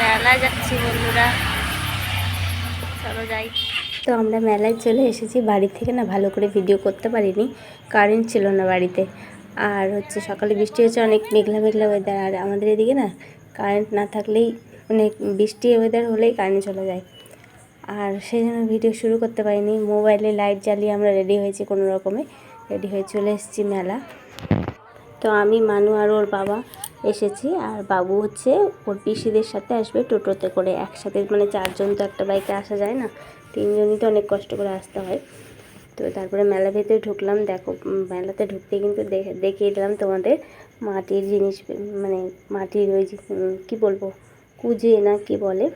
মেলায় যাচ্ছি বন্ধুরা। চলো যাই। তো আমরা মেলায় চলে এসেছি। বাড়ি থেকে না ভালো করে ভিডিও করতে পারিনি। কারেন্ট ছিল না বাড়িতে। আর হচ্ছে সকালে বৃষ্টি হচ্ছে অনেক মেঘলা মেঘলা ওয়েদার আর আমাদের এদিকে না কারেন্ট না থাকলেই অনেক বৃষ্টি ওয়েদার হলেই কারেন্ট চলে যায়। আর সেই জন্য ভিডিও শুরু করতে পারিনি। মোবাইলে লাইট জ্বালিয়ে আমরা রেডি হয়েছি কোনো রকমে। রেডি হয়ে চলে এসেছি মেলা। তো আমি, মানু আর ওর বাবা এসেছি আর বাবু হচ্ছে ওর পিসিদের সাথে আসবে টোটোতে করে একসাথে। মানে চারজন তো একটা বাইকে আসা যায় না, তিনজনই তো অনেক কষ্ট করে আসতে হয়। তো তারপরে মেলা ভেতরে ঢুকলাম, দেখো মেলাতে ঢুকতে কিন্তু দেখে দেখিয়ে দিলাম তোমাদের মাটির জিনিস মানে মাটির ওই কী বলব, কুজে না কি বলে,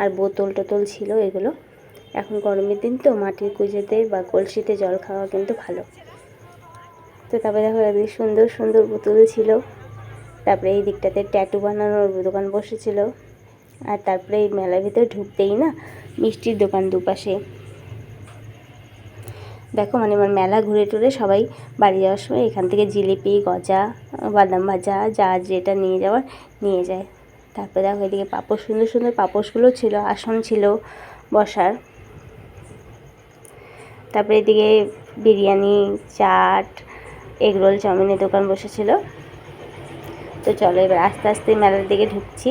আর বোতল টোতল ছিল এগুলো। এখন গরমের দিন তো মাটির কুজেতে বা কলসিতে জল খাওয়া কিন্তু ভালো। তো তারপরে দেখো সুন্দর সুন্দর বোতল ছিল। তারপরে এই দিকটাতে ট্যাটু বানানোর দোকান বসেছিল। আর তারপরে এই মেলার ভিতরে ঢুকতেই না মিষ্টির দোকান দুপাশে। দেখো মানে আমার মেলা ঘুরে টুরে সবাই বাড়ি যাওয়ার সময় এখান থেকে জিলিপি, গজা, বাদাম ভাজা, যা যেটা নিয়ে যাওয়ার নিয়ে যায়। তারপরে দেখো, এদিকে পাপোশ, সুন্দর সুন্দর পাপোশগুলো ছিল, আসন ছিল বসার। তারপরে এদিকে বিরিয়ানি, চাট, এগরোল, চাউমিনের দোকান বসেছিল। তো চলো এবার আস্তে আস্তে মেলার দিকে ঢুকছি।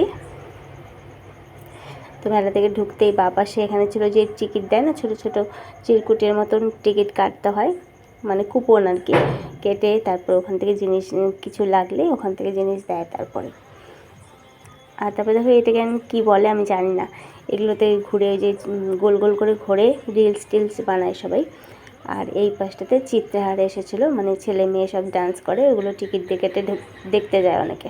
তো মেলা থেকে ঢুকতেই বা পাশে এখানে ছিল যে টিকিট দেয় না, ছোট ছোট চিরকুটের মতন টিকিট কাটতে হয় মানে কুপন আর কি। কেটে তারপর ওখান থেকে জিনিস, কিছু লাগলে ওখান থেকে জিনিস দেয় তারপরে। আর তারপরে দেখো এটাকে আমি কী বলে আমি জানি না। এগুলোতে ঘুরে ওই যে গোল গোল করে ঘোরে, রিলস টিলস বানায় সবাই। আর এই পাশটাতে চিত্রহার এসেছিল মানে ছেলে মেয়ে সব ডান্স করে, ওগুলো টিকিট ঢুক- দেখতে যায় অনেকে।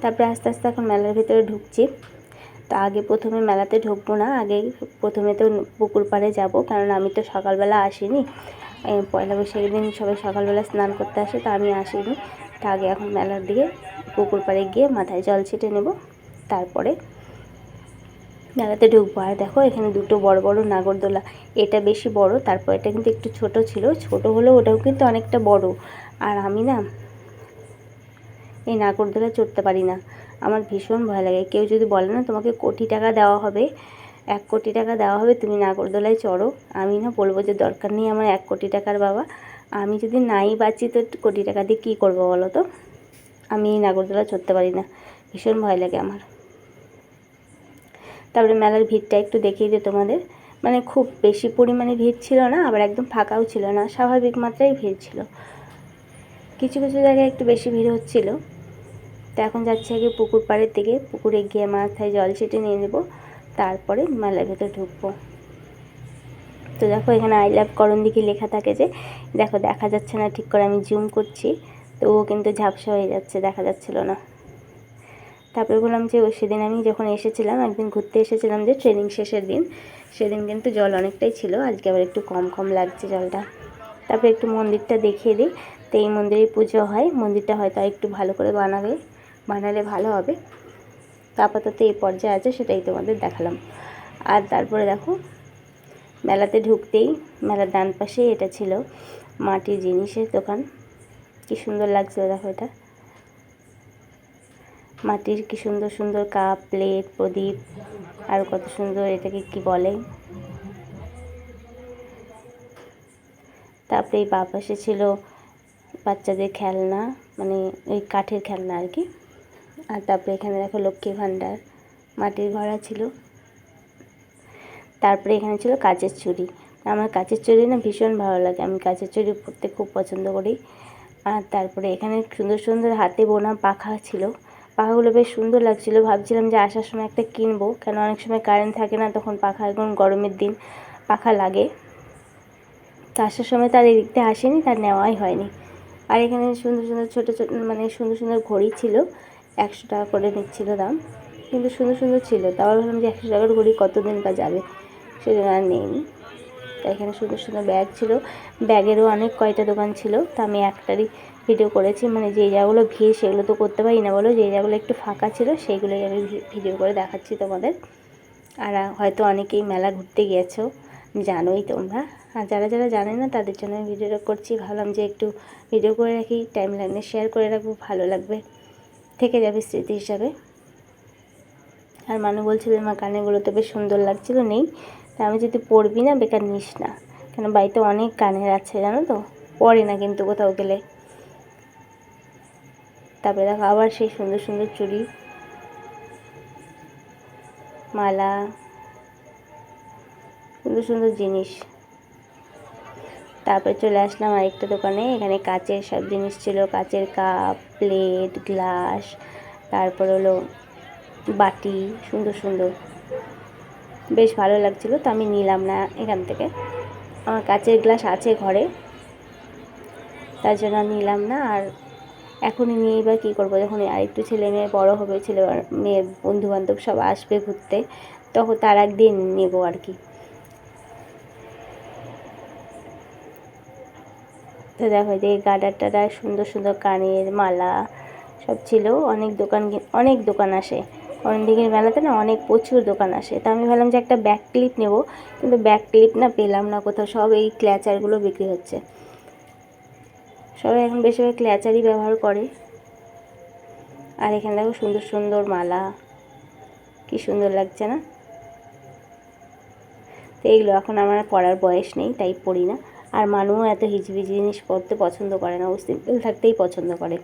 তারপরে আস্তে আস্তে এখন মেলার ভিতরে ঢুকছি। তো আগে প্রথমে মেলাতে ঢুকবো না আগে প্রথমে তো পুকুর পাড়ে যাব, কারণ আমি তো সকালবেলা আসিনি। পয়লা বৈশাখের দিন সবাই সকালবেলা স্নান করতে আসে, তো আমি আসিনি। তা আগে এখন মেলার দিকে পুকুর পাড়ে গিয়ে মাথায় জল ছিটে নেব, তারপরে মেলাতে ঢুকবো। আর দেখো, এখানে দুটো বড় বড় নাগরদোলা। এটা বেশি বড়, তারপর এটা কিন্তু একটু ছোট ছিল। ছোট হলেও ওটাও কিন্তু অনেকটা বড়। আর আমি না এই নাগরদোলা চড়তে পারি না। আমার ভীষণ ভয় লাগে। কেউ যদি বলে না, তোমাকে কোটি টাকা দেওয়া হবে, এক কোটি টাকা দেওয়া হবে, তুমি নাগরদোলায় চড়ো। আমি না বলব যে, দরকার নেই আমার এক কোটি টাকার বাবা। আমি যদি নাই বাঁচি, তো কোটি টাকা দিয়ে কী করব বলো তো? আমি এই নাগরদোলা চড়তে পারি না। ভীষণ ভয় লাগে আমার। তারপরে মেলার ভিড়টা একটু দেখিয়ে দিই তোমাদের। মানে খুব বেশি পরিমাণে ভিড় ছিল না, আবার একদম ফাঁকাও ছিল না, স্বাভাবিক মাত্রায় ভিড় ছিল। কিছু কিছু জায়গায় একটু বেশি ভিড় হচ্ছিল। তো এখন যাচ্ছি আগে পুকুর পাড়ের দিকে, পুকুরে গিয়ে মাথায় জল ছিটে নিয়ে নেব, তারপরে মেলার ভেতর ঢুকবো। তো দেখো এখানে আই লাভ করণ দিকে লেখা থাকে যে, দেখো দেখা যাচ্ছে না, ঠিক করে আমি জুম করছি তো ও কিন্তু ঝাপসা হয়ে যাচ্ছে, দেখা যাচ্ছিল না। তারপরে বললাম যে ওই সেদিন আমি যখন এসেছিলাম, একদিন ঘুরতে এসেছিলাম যে ট্রেনিং শেষের দিন, সেদিন কিন্তু জল অনেকটাই ছিল, আজকে আবার একটু কম কম লাগছে জলটা। তারপরে একটু মন্দিরটা দেখিয়ে দিই। তো এই মন্দিরে পুজো হয়, মন্দিরটা হয়তো একটু ভালো করে বানাবে, বানালে ভালো হবে। আপাতত এই পর্যায়ে আছে, সেটাই তোমাদের দেখালাম। আর তারপরে দেখো, মেলাতে ঢুকতেই, মেলার ডান পাশেই এটা ছিল মাটির জিনিসের দোকান। কি সুন্দর লাগছিল দেখো এটা। মাটির কি সুন্দর সুন্দর কাপ, প্লেট, প্রদীপ, আর কত সুন্দর এটাকে কি বলে? তারপরে এই বাঁ পাশে ছিল বাচ্চাদের খেলনা মানে ওই কাঠের খেলনা আর কি। আর তারপরে এখানে দেখো লক্ষ্মী ভাণ্ডার, মাটির ঘোড়া ছিল। তারপরে এখানে ছিল কাচের চুড়ি। আমার কাচের চুড়ি না ভীষণ ভালো লাগে, আমি কাচের চুড়ি পরতে খুব পছন্দ করি। আর তারপরে এখানে সুন্দর সুন্দর হাতে বোনা পাখা ছিল। পাখাগুলো বেশ সুন্দর লাগছিল। ভাবছিলাম যে আসার সময় একটা কিনবো। কেন অনেক সময় কারেন্ট থাকে না, তখন পাখা এখন গরমের দিন পাখা লাগে। তো আসার সময় তার এদিক দিয়ে আসেনি, তার নেওয়াই হয়নি। আর এখানে সুন্দর সুন্দর ছোটো ছোটো মানে সুন্দর সুন্দর ঘড়ি ছিল। একশো টাকা করে নিচ্ছিল দাম। কিন্তু সুন্দর সুন্দর ছিল। তাও ভাবলাম যে একশো টাকার ঘড়ি কতদিন বা যাবে? সেজন্য আর নেইনি। তো এখানে সুন্দর সুন্দর ব্যাগ ছিল। ব্যাগেরও অনেক কয়টা দোকান ছিল। তা আমি একটারই ভিডিও করেছি মানে যে জায়গাগুলো ভিড় সেগুলো তো করতে পারি না বলো, যে জায়গাগুলো একটু ফাঁকা ছিল সেইগুলোই আমি ভিডিও করে দেখাচ্ছি তোমাদের। আর হয়তো অনেকেই মেলা ঘুরতে গিয়েছো জানোই তোমরা। আর যারা যারা জানে না, তাদের জন্য আমি ভিডিওটা করছি। ভাবলাম যে একটু ভিডিও করে রাখি টাইম লাইনে শেয়ার করে রাখব, ভালো লাগবে। থেকে যাবে স্মৃতি হিসাবে। আর মানু বলছিল আমার কানেরগুলো তো বেশ সুন্দর লাগছিল, নেই। তা আমি যদি পড়বি না, বেকার নিস না। কেন, বাড়িতে অনেক কানের আছে, জানো তো? পরে না কিন্তু কোথাও গেলে। তারপরে দেখো আবার সেই সুন্দর সুন্দর চুড়ি। মালা। সুন্দর সুন্দর জিনিস। তারপরে চলে আসলাম আরেকটা দোকানে, এখানে কাচের সব জিনিস ছিল। কাচের কাপ, প্লেট, গ্লাস, তারপর হলো বাটি, সুন্দর সুন্দর। বেশ ভালো লাগছিল, তো আমি নিলাম না এখান থেকে। আমার কাচের গ্লাস আছে ঘরে, তার জন্য নিলাম না। আর এখনই নিয়ে বা কী করব? যখন আরেকটু ছেলে মেয়ে বড়ো হবে, ছেলে আর মেয়ের বন্ধু বান্ধব সব আসবে ঘুরতে, তখন তার একদিন নেব আর কি। তো দেখো যে গাডার টাডার, সুন্দর সুন্দর কানের মালা সব ছিল। অনেক দোকান অনেক দোকান আসে। দিকের মেলাতে না অনেক প্রচুর দোকান আসে। তা আমি ভাবলাম যে একটা ব্যাক ক্লিপ নেব, কিন্তু ব্যাক ক্লিপ না পেলাম না কোথাও, সব এই ক্ল্যাচারগুলো বিক্রি হচ্ছে। সবাই এখন বেশিরভাগ ক্ল্যাচারই ব্যবহার করে। আর এখানে দেখো সুন্দর সুন্দর মালা। কি সুন্দর লাগছে না? তো এইগুলো এখন আমার পরার বয়স নেই, তাই পড়ি না। আর মানুও এত হিজিবিজি জিনিস পরতে পছন্দ করে না, ও সিম্পল থাকতেই পছন্দ করে।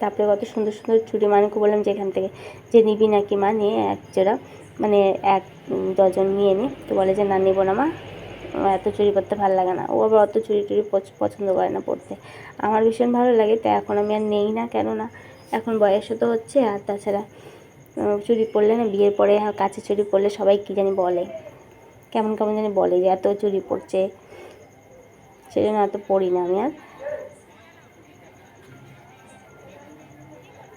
তারপরে কত সুন্দর সুন্দর চুড়ি মানুকে বললাম যে এখান থেকে, যে নিবি নাকি মা, নিয়ে এক জোড়া মানে এক ডজন নিয়ে নি। তো বলে যে, না, নেব না মা। এত চুরি পরতে ভালো লাগে না। ও আবার অত চুরি টুরি পছ- পছন্দ করে না পড়তে। আমার ভীষণ ভালো লাগে, তাই এখন আমি আর নেই না কেন না এখন বয়সও তো হচ্ছে, আর তাছাড়া চুরি পরলে না, বিয়ের পরে কাছে চুরি পরলে সবাই কী জানি বলে। কেমন কেমন জানি বলে যে, এত চুরি পড়ছে। সেই জন্য এত পড়ি না আমি আর।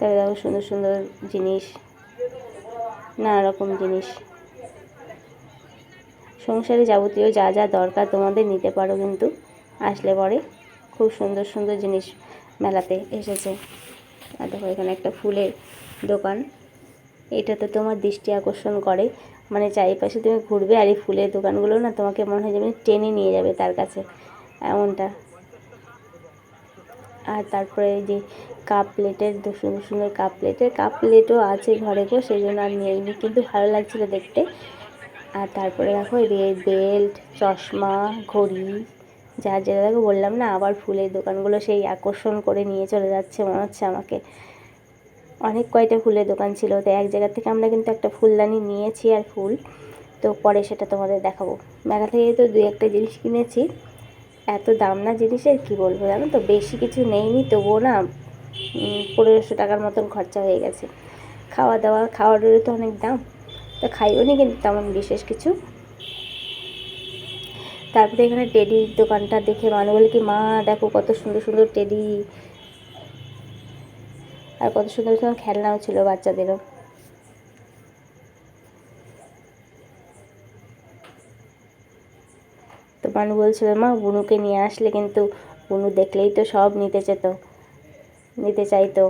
তবে দেখো সুন্দর সুন্দর জিনিস, নানা রকম জিনিস। সংসারে যাবতীয় যা যা দরকার তোমাদের নিতে পারো কিন্তু। আসলে পরে খুব সুন্দর সুন্দর জিনিস মেলাতে এসেছে। আর দেখো, এখানে একটা ফুলের দোকান। এটা তো তোমার দৃষ্টি আকর্ষণ করে। মানে চারিপাশে তুমি ঘুরবে আর এই ফুলের দোকানগুলো না তোমাকে মনে হয় যেমন টেনে নিয়ে যাবে তার কাছে। এমনটা। আর তারপরে যে কাপ প্লেটের সুন্দর সুন্দর কাপ প্লেটের কাপ প্লেটও আছে ঘরে গো, সেই জন্য আর নিয়ে কিন্তু ভালো লাগছিল দেখতে। আর তারপরে দেখো এদিকে বেল্ট, চশমা, ঘড়ি, যা যেটা দেখো বললাম না, আবার ফুলের দোকানগুলো সেই আকর্ষণ করে নিয়ে চলে যাচ্ছে মনে হচ্ছে আমাকে। অনেক কয়টা ফুলের দোকান ছিল, তো এক জায়গা থেকে আমরা কিন্তু একটা ফুলদানি নিয়েছি আর ফুল। তো পরে সেটা তোমাদের দেখাবো। মেলা থেকে তো দুই একটা জিনিস কিনেছি। এত দাম না জিনিসের, কি বলব জানো তো? বেশি কিছু নেইনি, তবুও না পনেরোশো টাকার মতন খরচা হয়ে গেছে। খাওয়া দাওয়া খাওয়ারেরও তো অনেক দাম। তো খাইও নি কিন্তু তেমন বিশেষ কিছু। তারপরে এখানে টেডির দোকানটা দেখে মানুষ বলে কি, মা, দেখো কত সুন্দর সুন্দর টেডি। আর কত সুন্দর সুন্দর খেলনাও ছিল বাচ্চাদেরও। তো মানু বলছিল, মা, বুনুকে নিয়ে আসলে কিন্তু বুনু দেখলেই তো সব নিতে চেত, নিতে চাইতো।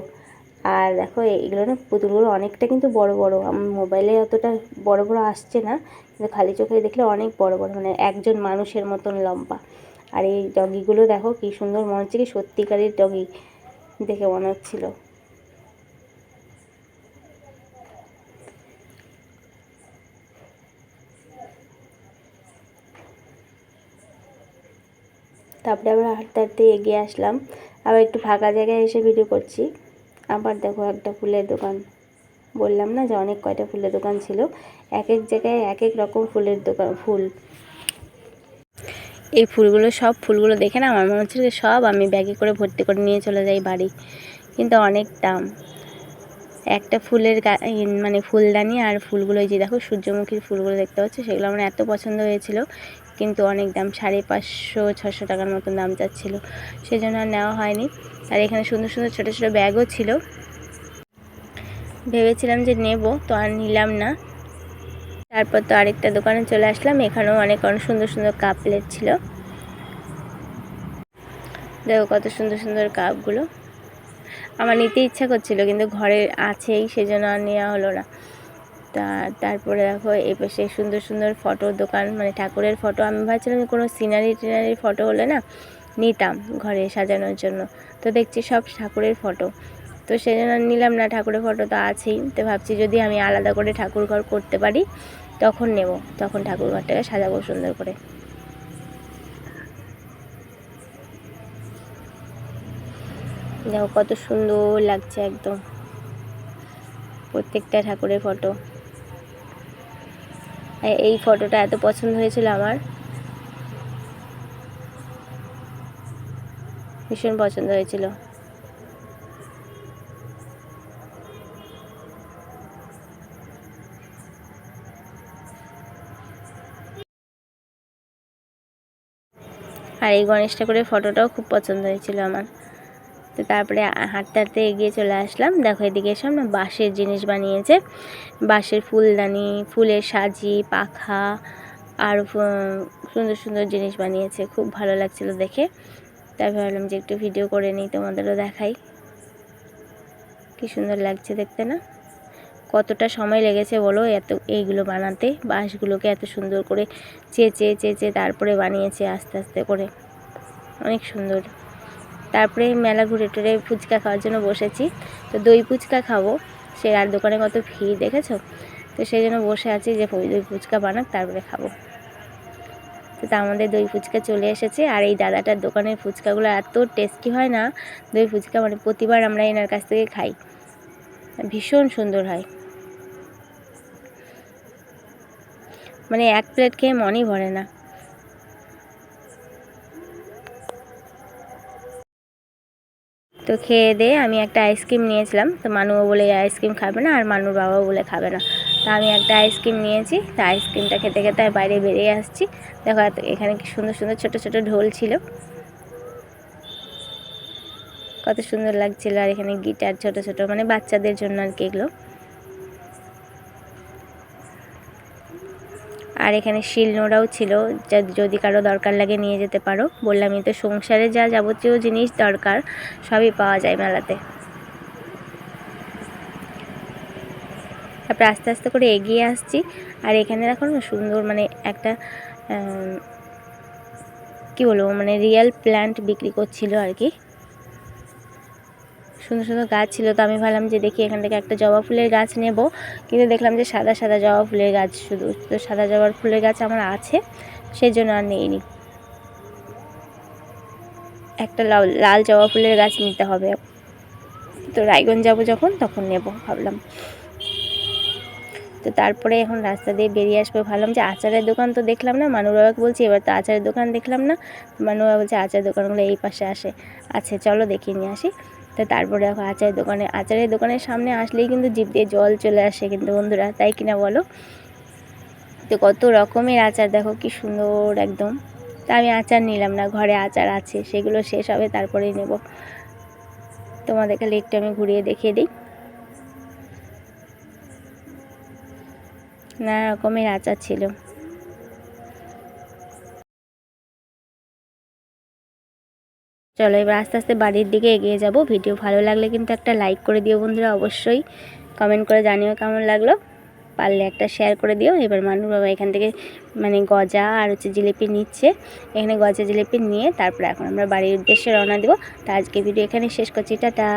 আর দেখো, এগুলো না পুতুলগুলো অনেকটা কিন্তু বড় বড়। মোবাইলে অতটা বড় বড় আসছে না, কিন্তু খালি চোখে দেখলে অনেক বড় বড় মানে একজন মানুষের মতন লম্বা। আর এই ডগিগুলো দেখো, কি সুন্দর, মনে হচ্ছে কি সত্যিকারের ডগি, দেখে মনে হচ্ছিল। তারপরে আবার হাঁটতে হাঁটতে এগিয়ে আসলাম। আবার একটু ফাঁকা জায়গায় এসে ভিডিও করছি। আবার দেখো একটা ফুলের দোকান। বললাম না যে অনেক কয়টা ফুলের দোকান ছিল? এক এক জায়গায় এক এক রকম ফুলের দোকান, ফুল। এই ফুলগুলো সব ফুলগুলো দেখে না আমার মনে হচ্ছে সব আমি ব্যাগে করে ভর্তি করে নিয়ে চলে যাই বাড়ি। কিন্তু অনেক দাম। একটা ফুলের মানে ফুলদানি আর ফুলগুলো যে দেখো সূর্যমুখীর ফুলগুলো দেখতে পাচ্ছ, সেগুলো আমার এত পছন্দ হয়েছিল কিন্তু অনেক দাম, সাড়ে পাঁচশো ছশো টাকার মতন দাম চাচ্ছিলো। সেই জন্য আর নেওয়া হয়নি। আর এখানে সুন্দর সুন্দর ছোটো ছোটো ব্যাগও ছিল। ভেবেছিলাম যে নেব, তো আর নিলাম না। তারপর তো আরেকটা দোকানে চলে আসলাম, এখানেও অনেক অনেক সুন্দর সুন্দর কাপ প্লেট ছিল। দেখো কত সুন্দর সুন্দর কাপগুলো। আমার নিতে ইচ্ছা করছিল, কিন্তু ঘরে আছেই, সেজন্য আর নেওয়া হলো না। তা তারপরে দেখো এই পাশে সুন্দর সুন্দর ফটোর দোকান মানে ঠাকুরের ফটো আমি ভাবছিলাম কোনো সিনারি টিনারি ফটো হলে না নিতাম ঘরে সাজানোর জন্য। তো দেখছি সব ঠাকুরের ফটো তো সেই জন্য নিলাম না, ঠাকুরের ফটো তো আছেই। তো ভাবছি যদি আমি আলাদা করে ঠাকুর ঘর করতে পারি, তখন নেব। তখন ঠাকুর ঘরটাকে সাজাবো সুন্দর করে। দেখো কত সুন্দর লাগছে একদম। প্রত্যেকটা ঠাকুরের ফটো এই ফটোটা এত পছন্দ হয়েছিল আমার। ভীষণ পছন্দ হয়েছিল। আর এই গণেশ ঠাকুরের ফটোটাও খুব পছন্দ হয়েছিল আমার। তো তারপরে হাঁটতে হাঁটতে এগিয়ে চলে আসলাম। দেখো এদিকে এসব না বাঁশের জিনিস বানিয়েছে। বাঁশের ফুলদানি, ফুলের সাজি, পাখা, আর সুন্দর সুন্দর জিনিস বানিয়েছে। খুব ভালো লাগছিল দেখে। তাই ভাবলাম যে একটু ভিডিও করে নিই, তোমাদেরও দেখাই। কি সুন্দর লাগছে দেখতে না? কতটা সময় লেগেছে বলো এত, এইগুলো বানাতে? বাঁশগুলোকে এত সুন্দর করে চেঁচে চেঁচে তারপরে বানিয়েছে আস্তে আস্তে করে। অনেক সুন্দর। তারপরে মেলা ঘুরে টুরে ফুচকা খাওয়ার জন্য বসেছি। তো দই ফুচকা খাব। সে আর দোকানে কত ভিড়, দেখেছ? তো সেই জন্য বসে আছি যে দই ফুচকা বানাক, তারপরে খাব। তো আমাদের দই ফুচকা চলে এসেছে। আর এই দাদাটার দোকানের ফুচকাগুলো এত টেস্টি হয় না, দই ফুচকা মানে প্রতিবার আমরা এনার কাছ থেকে খাই। ভীষণ সুন্দর হয়। মানে এক প্লেট খেয়ে মনই ভরে না। তো খেয়ে দিয়ে আমি একটা আইসক্রিম নিয়েছিলাম। তো মানুও বলে আইসক্রিম খাবে না আর মানুর বাবাও বলে খাবে না। তো আমি একটা আইসক্রিম নিয়েছি। তো আইসক্রিমটা খেতে খেতে আমি বাইরে বেরিয়ে আসছি। দেখো এখানে কি সুন্দর সুন্দর ছোট ছোট ঢোল ছিল। কত সুন্দর লাগছিল আর এখানে গিটার ছোট ছোট মানে বাচ্চাদের জন্য আর কি এগুলো। আর এখানে শিলনোড়াও ছিল, যা যদি কারও দরকার লাগে নিয়ে যেতে পারো। বললামই তো সংসারে যা যাবতীয় জিনিস দরকার, সবই পাওয়া যায় মেলাতে। তারপরে আস্তে আস্তে করে এগিয়ে আসছি। আর এখানে দেখো না, সুন্দর মানে একটা কি বলব মানে রিয়েল প্ল্যান্ট বিক্রি করছিল আর কি। সুন্দর সুন্দর গাছ ছিল। তো আমি ভাবলাম যে দেখি এখান থেকে একটা জবা ফুলের গাছ নেব। কিন্তু দেখলাম যে সাদা সাদা জবা ফুলের গাছ শুধু। তো সাদা জবা ফুলের গাছ আমার আছে সেই জন্য আর নিইনি। একটা লাল লাল জবা ফুলের গাছ নিতে হবে। তো রায়গঞ্জ যাব যখন, তখন নেব ভাবলাম। তো তারপরে এখন রাস্তা দিয়ে বেরিয়ে আসবে ভাবলাম যে আচারের দোকান তো দেখলাম না মানু বাবাকে বলছি, এবার তো আচারের দোকান দেখলাম না। মানু বাবা বলছে, আচারের দোকানগুলো এই পাশে আসে। আছে চলো দেখিয়ে নিয়ে আসি। তো তারপরে দেখো আচারের দোকানে, আচারের দোকানের সামনে আসলেই কিন্তু জিভ দিয়ে জল চলে আসে কিন্তু বন্ধুরা, তাই কিনা বলো? তো কত রকমের আচার, দেখো কি সুন্দর একদম। তা আমি আচার নিলাম না, ঘরে আচার আছে, সেগুলো শেষ হবে তারপরেই নেব। তোমাদের খালি একটু আমি ঘুরিয়ে দেখিয়ে দিই। নানা রকমের আচার ছিল। চলো এবার আস্তে আস্তে বাড়ির দিকে এগিয়ে যাব। ভিডিও ভালো লাগলে কিন্তু একটা লাইক করে দিও বন্ধুরা, অবশ্যই। কমেন্ট করে জানিও কেমন লাগল। পারলে একটা শেয়ার করে দিও। এবার মানুষ বাবা এখান থেকে মানে গজা আর হচ্ছে জিলিপি নিচ্ছে। এখানে গজা জিলিপি নিয়ে তারপরে এখন আমরা বাড়ির উদ্দেশ্যে রওনা দেবো। তা আজকে ভিডিও এখানে শেষ করছি। টাটা।